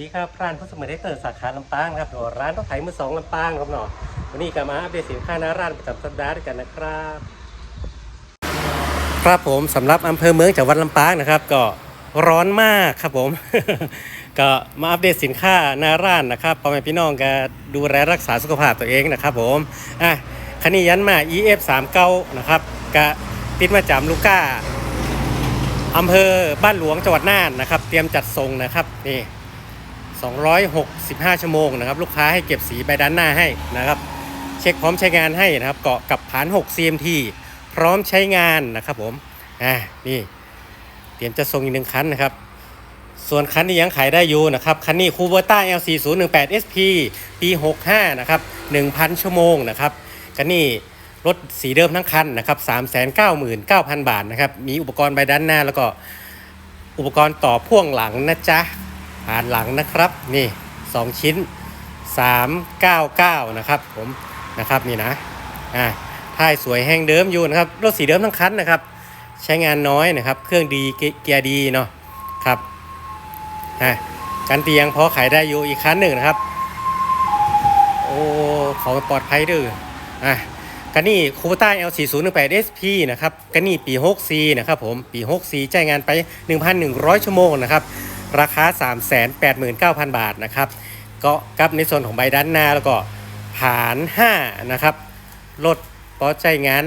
ดีครับร้านพุทธสมัยได้เติร์สาขาลำปางครับหรือร้านต้องไถมือสองลำปางครับเนาะวันนี้ก็มาอัปเดตสินค้าหน้าร้านประจำสัปดาห์ด้วยกันนะครับครับผมสำหรับอำเภอเมืองจังหวัดลำปางนะครับ ก็ร้อนมากครับผม ก็มาอัปเดตสินค้าหน้าร้านนะครับพ่อแม่พี่น้องก็ดูแลรักษาสุขภาพตัวเองนะครับผมอะคันนี้ยันมา EF 3 9 นะครับก็ติดมาจำลูก้าอำเภอบ้านหลวงจังหวัดน่านนะครับ เตรียมจัดส่งนะครับนี่ 265 ชั่วโมงนะครับ ลูกค้าให้เก็บสีใบด้านหน้าให้นะครับ เช็คพร้อมใช้งานให้นะครับ เกาะกับผาน 6 CMT พร้อมใช้งานนะครับผม อ่า นี่ เตรียมจะส่งอีกหนึ่งคันนะครับ ส่วนคันที่ยังขายได้อยู่นะครับ คันนี้คูเบอร์ต้า LC 0 1 8 SP ปี 65 นะครับ 1,000 ชั่วโมงนะครับคันนี้รถสีเดิมทั้งคันนะครับ 399,000 บาทนะครับ มีอุปกรณ์ใบด้านหน้าแล้วก็อุปกรณ์ต่อพ่วงหลังนะจ๊ะานหลังนะครับนี่ 2 ชิ้น 399 นะครับผมนะครับนี่นะอ่าท้ายสวยแห้งเดิมอยู่นะครับรถสีเดิมทั้งคันนะครับ ใช้งานน้อยนะครับ เครื่องดีเกียร์ดีเนาะครับอะกันเตียงพอขายได้อยู่อีกคันหนึ่งนะครับ โอ้ของปลอดภัยด้วยอะกันนี่คูปต้า L 4 0 1 8 SP นะครับกันนี่ปี 64 นะครับผม ปี 64จ่ายงานไป 1,100 ชั่วโมงนะครับ ราคา 389,000 บาทนะครับก็กับในส่วนของใบด้านหน้าแล้วก็ผาน5นะครับรถพอใจงาน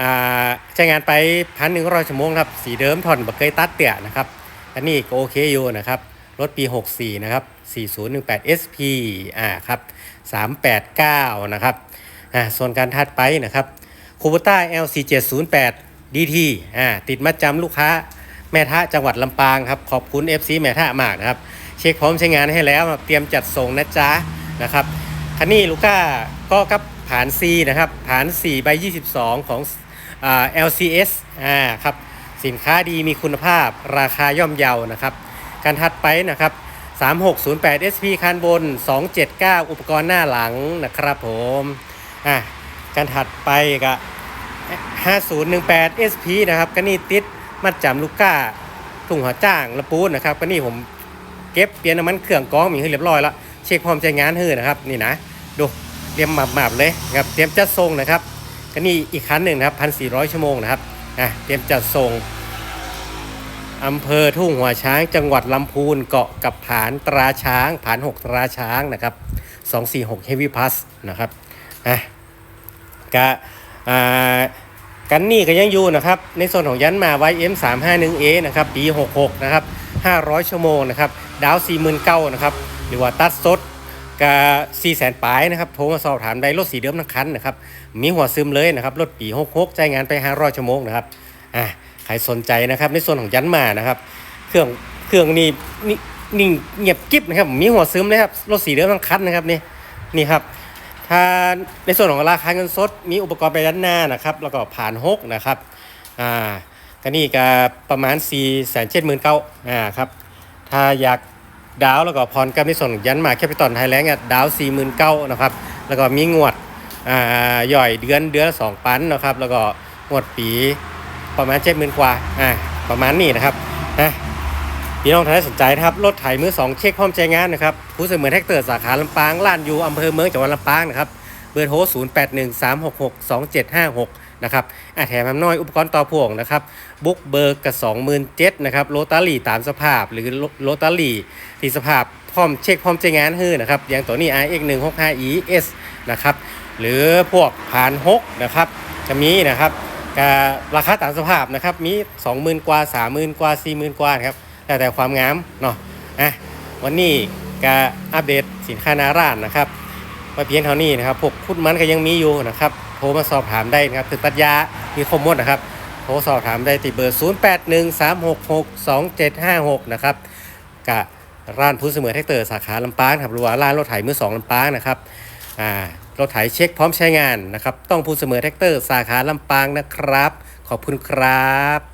อ่าใช้งานไปพันหนึ่งร้อยชั่วโมงครับสีเดิมถอนบักเคยตัดเตี่ยนะครับอันนี้ก็โอเคอยู่นะครับรถปี 64 นะครับ 4018 SP อ่าครับ 389 นะครับอ่าส่วนการทัดไปนะครับคูบูต้า LC708 DT อ่าติดมัดจำลูกค้า แม่ทะจังหวัดลำปางครับขอบคุณ FC แม่ทะมากนะครับ เช็คพร้อมใช้งานให้แล้วเตรียมจัดส่งนะจ๊ะนะครับคันนี้ลูก้าก็กับผาน C นะครับผาน4ใบ22 ของอ LCS อ่าครับสินค้าดีมีคุณภาพราคาย่อมเยานะครับการถัดไปนะครับ3608 SP คันบน 279 อุปกรณ์หน้าหลังนะครับผมอะการถัดไปก็5018 SP นะครับก็นี่ติด มัดจำลูกก้าถุงหัวจ้างละปูนนะครับก็นี่ผมเก็บเปลี่ยนน้ำมันเครื่องกองมีให้เรียบร้อยแล้วเช็คพร้อมใช้งานให้นะครับนี่นะดูเตรียมหมาบๆเลยครับเตรียมจัดส่งนะครับก็นี่อีกคันหนึ่งนะครับพันสี่ร้อยชั่วโมงนะครับอะเตรียมจัดส่งอำเภอทุ่งหัวช้างจังหวัดลำพูนเกาะกับผานตราช้างผานหกตราช้างนะครับ246 Heavy Plus นะครับอะกะอ่า กันนี่ก็ยังอยู่นะครับ ในส่วนของยันมาไว้ M351A นะครับ ปี 66 นะครับ 500 ชั่วโมงนะครับ ดาว 49,000นะครับ หรือว่าตัดสดกับ4แสนปลายนะครับ โทรมาสอบถามได้รถสีเดิมทั้งคันนะครับ มีหัวซึมเลยนะครับ รถปี 66จ่ายงานไป 500 ชั่วโมงนะครับ อะใครสนใจนะครับ ในส่วนของยันมานะครับ เครื่อง เครื่องนี่นี่เงียบกิ๊บนะครับ มีหัวซึมเลยครับ รถสีเดิมทั้งคันนะครับนี่ นี่ครับ้าในส่วนของราคาเงินสด มีอุปกรณ์ไปด้านหน้านะครับ แล้วก็ผ่านหกนะครับอ่าก็นี่ก็ประมาณ4 7 9 0 0 0อ่าครับถ้าอยากดาวแล้วก็ผ่อนกับในส่วนของยันมาแคปิตอลไทยแลนด์อะดาว4 9 0 0 0นะครับแล้วก็มีงวดอ่าย่อยเดือนเดือนละสองปันนะครับ แล้วก็งวดปีประมาณ70,000กว่าอ่าประมาณนี้นะครับนะ พี่น้องท่านใดสนใจนะครับรถไถมือสองเช็คพร้อมใช้งานนะครับผู้เสมือนแท็กเตอร์สาขาลำปางล้านอยู่อำเภอเมืองจังหวัดลำปางนะครับเบอร์โทร0 8 1 3 6 6 2 7 5 6นะครับอะแถมน้ำน้อยอุปกรณ์ต่อพ่วงนะครับบุ๊กเบอร์กับ27,000นะครับโรตารี่ตามสภาพหรือโรตารี่ที่สภาพพร้อมเช็คพร้อมใช้งานฮื้อนะครับอย่างตัวนี้ RX 165 ES นะครับหรือพวกผ่าน6นะครับจะมีนะครับราคาตามสภาพนะครับมี 20,000 กว่า 30,000 กว่า 40,000 กว่าครับ แต่แต่ความงามเนาะอะวันนี้ก็อัปเดตสินค้านาร้านนะครับมาเพียงเท่านี้นะครับพวกพุดมันก็ยังมีอยู่นะครับโทรมาสอบถามได้นะครับถึงตัดยามีข้อมูลนะครับโทรสอบถามได้ที่เบอร์ 0 8 1 3 6 6 2 7 5 6 นะครับกับร้านผู้เสมอแท็กเตอร์สาขาลำปางครับหรือว่าร้านรถไถมือสองลำปางนะครับอ่ารถไถเช็คพร้อมใช้งานนะครับ ต้องผู้เสมอแท็กเตอร์สาขาลำปางนะครับ ขอบคุณครับ